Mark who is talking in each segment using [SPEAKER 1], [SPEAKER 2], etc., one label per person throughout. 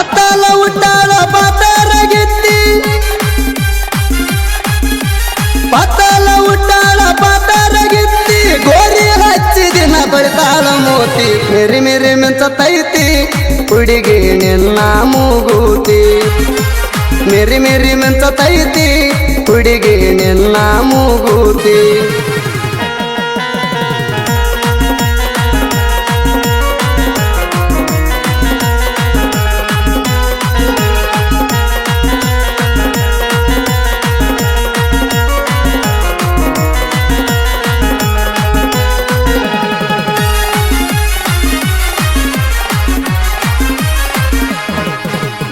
[SPEAKER 1] ಪತ್ತಲ ಉಟ್ಟಾಳ ಪಾತರಗಿತ್ತಿ ಪತ್ತಲ ಉಟ್ಟಾಳ ಪಾತರಗಿತ್ತಿ ಗೋರಿ ಹಚ್ಚಿ ದಿನ ಬಳಿತಾಳ ಮೋತಿ. ಮೆರಿ ಮೆರಿ ಮೆಂಚತೈತಿ. ಹುಡುಗಿ ನಿನ್ನ ಮೂಗೂತಿ. ಮೆರಿ ಮೆರಿ ಮೆಂಚತೈತಿ. ಹುಡುಗಿ ಮೂಗೂತಿ.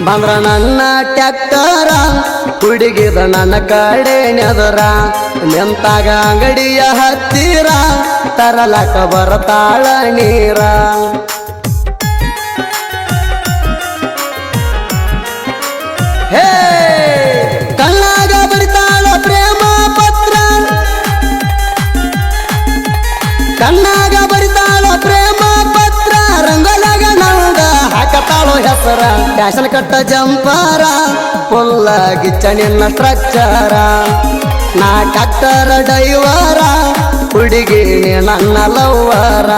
[SPEAKER 1] ಬಂದ್ರ ನನ್ನ ಟ್ಯಾಕ್ಟರ ಹುಡುಗಿದ ನನ್ನ ಕಡೆ ನೆದರ. ನಿಂತಾಗ ಅಂಗಡಿಯ ಹತ್ತಿರ ತರಲಕ ಬರತಾಳ ನೀರ. ಹೆಸರ ಫ್ಯಾಷನ್ ಕಟ್ಟ ಜಂಪಾರ ಫುಲ್ಲ ಗಿಚ್ಚ ನಿನ್ನ ಸ್ಟ್ರಕ್ಚರ. ನಾ ಕಟ್ಟರ ಡೈವಾರ ಹುಡುಗಿ ನೀ ನನ್ನ ಲವ್ವರ.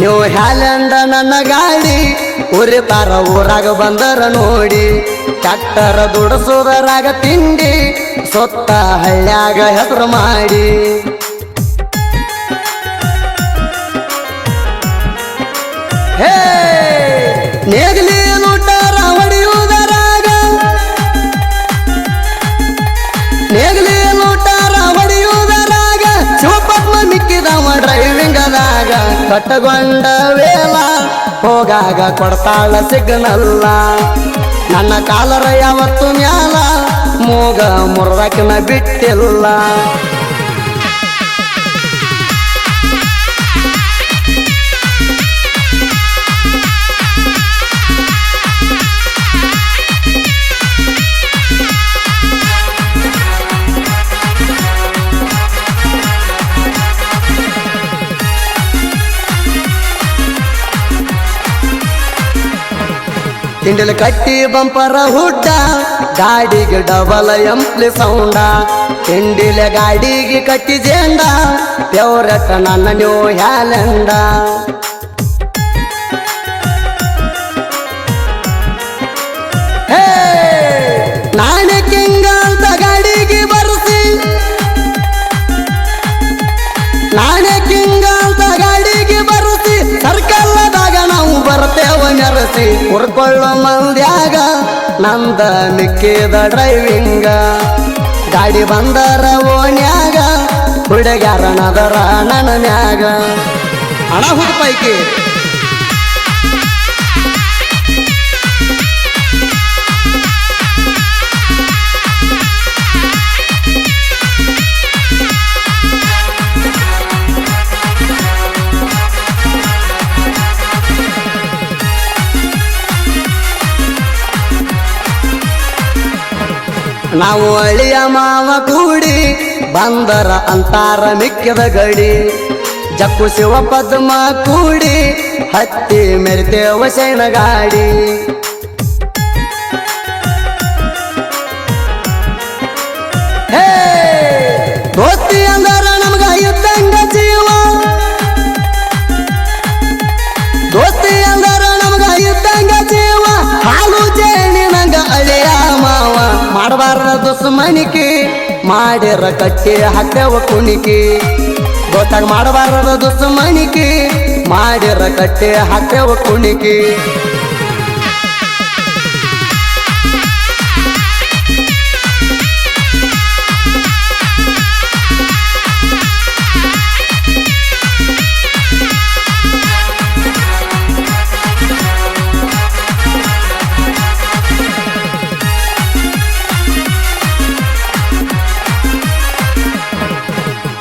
[SPEAKER 1] ನೀವು ಹ್ಯಾಲೆಂಡ ನನ್ನ ಗಾಡಿ ಉರಿತಾರ ಊರಾಗ ಬಂದರ ನೋಡಿ. ಕಟ್ಟರ ದುಡಸೋದರಾಗ ತಿಂಡಿ, ಸೊತ್ತ ಹಳ್ಳ್ಯಾಗ ಹೆಸರು ಮಾಡಿ. ಹೇ, ನೇಗಲಿ ಕಟ್ಟಗೊಂಡ ವೇಲ ಹೋಗಾಗ ಕೊಡ್ತಾಳ ಸಿಗ್ನಲ್ಲ. ನನ್ನ ಕಾಲರ ಯಾವತ್ತು ಮ್ಯಾಲ ಮೂಗ ಮುರ್ದಕ್ಕಿನ ಬಿಟ್ಟಿಲ್ಲ. ತಿಂಡಿಲ ಕಟ್ಟಿ ಬಂಪರ ಹುಡ್ಡ, ಗಾಡಿಗೆ ಡಬಲ್ ಎಂಪ್ಲಿ ಸೌಂಡ. ತಿಂಡಿಲ ಗಾಡಿಗೆ ಕಟ್ಟಿ ಜೇಂಡ ಫೇವ್ರೆಟ್ ನನ್ನ ನೀವು ಹ್ಯಾಲೆಂಡ. ಹುರ್ಕೊಳ್ಳೋ ಮಂದ್ಯಾಗ ನಂದ ನಿಕ್ಕಿದ ಡ್ರೈವಿಂಗ ಗಾಡಿ ಬಂದರ ಓಣ್ಯಾಗ ಹುಡುಗ್ಯಾರ ನದರ ನನ್ನ ಮ್ಯಾಗ. ಹಣ ಹುಡುಗ ನಾವು ಅಳಿಯ ಮಾವ ಕೂಡಿ ಬಂದರ ಅಂತಾರ ಮಿಕ್ಕದ ಗಡಿ. ಜಕ್ಕು ಶಿವ ಪದ್ಮ ಕೂಡಿ ಹತ್ತಿ ಮೆರಿತೇವ ಗಾಡಿ ಹೇ, ದೋಸ್ತಿ ದುಸ್ಮನಿಕೆ ಮಾಡಿರ ಕಟ್ಟಿ ಹಾಕ್ತೇವ ಕುಣಿಕೆ ಗೊತ್ತಾಗ ಮಾಡಬಾರದ ದುಸ್ಮನಿಕೆ ಮಾಡಿರ ಕಟ್ಟಿ ಹಾಕ್ತೇವ ಕುಣಿಕೆ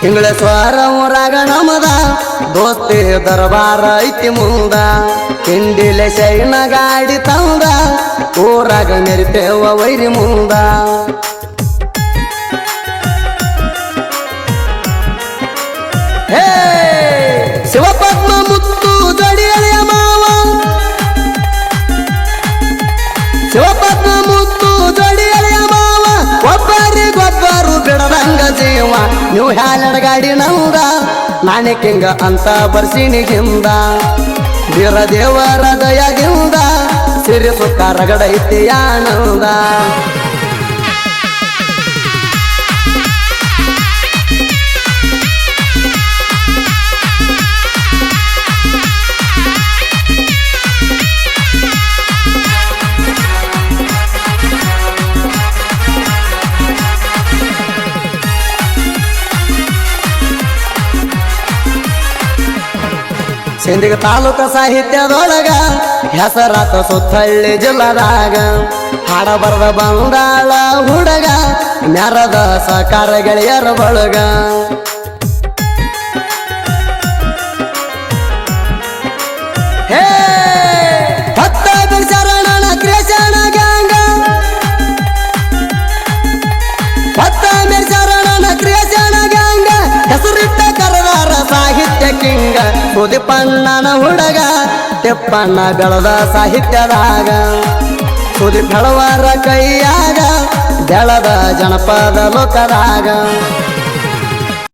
[SPEAKER 1] ತಿಂಗಳೇಶ್ವರ ಊರಾಗ ನಮದ, ದೋಸ್ತಿ ದರ್ಬಾರ ಐತಿ ಮುಂದ. ಹಿಂಡಿಲೆ ಶೈನ ಗಾಡಿ ತಂದ, ಊರಾಗ ಮೆರಿತೇವ ವೈರಿ ಮುಂದ. ಹೇ! ನೀವು ಹ್ಯಾಲಡ ಗಾಡಿ ನಮ್ದ ನಾನೇ ಅಂತ ಬರ್ಸಿನಿ ಹಿಂದ. ವೀರ ದೇವರ ದಯದಿಂದ ಸಿರಿ ಸುತ್ತ ರಗಡ ಆನಂದ ಸಿಂದಗ ತಾಲೂಕ ಸಾಹಿತ್ಯದೊಳಗ ಹೆಸರಾತ ಸುತ್ತಳ್ಳಿ ಜಿಲ್ಲದಾಗ. ಹಾಡ ಬರದ ಬಂದಾಳ ಹುಡುಗ ನೆರದ ಸಕಾರ ಗೆಳೆಯರ ಬಳಗ. ಹೇ! ಸುದಿಪಣ್ಣನ ಹುಡುಗ ತಿಪ್ಪಣ್ಣ ಬೆಳೆದ ಸಾಹಿತ್ಯದಾಗ. ಸುದಿ ಬೆಳವರ ಕೈಯಾಗ ಬೆಳೆದ ಜನಪದ ಲೋಕದಾಗ.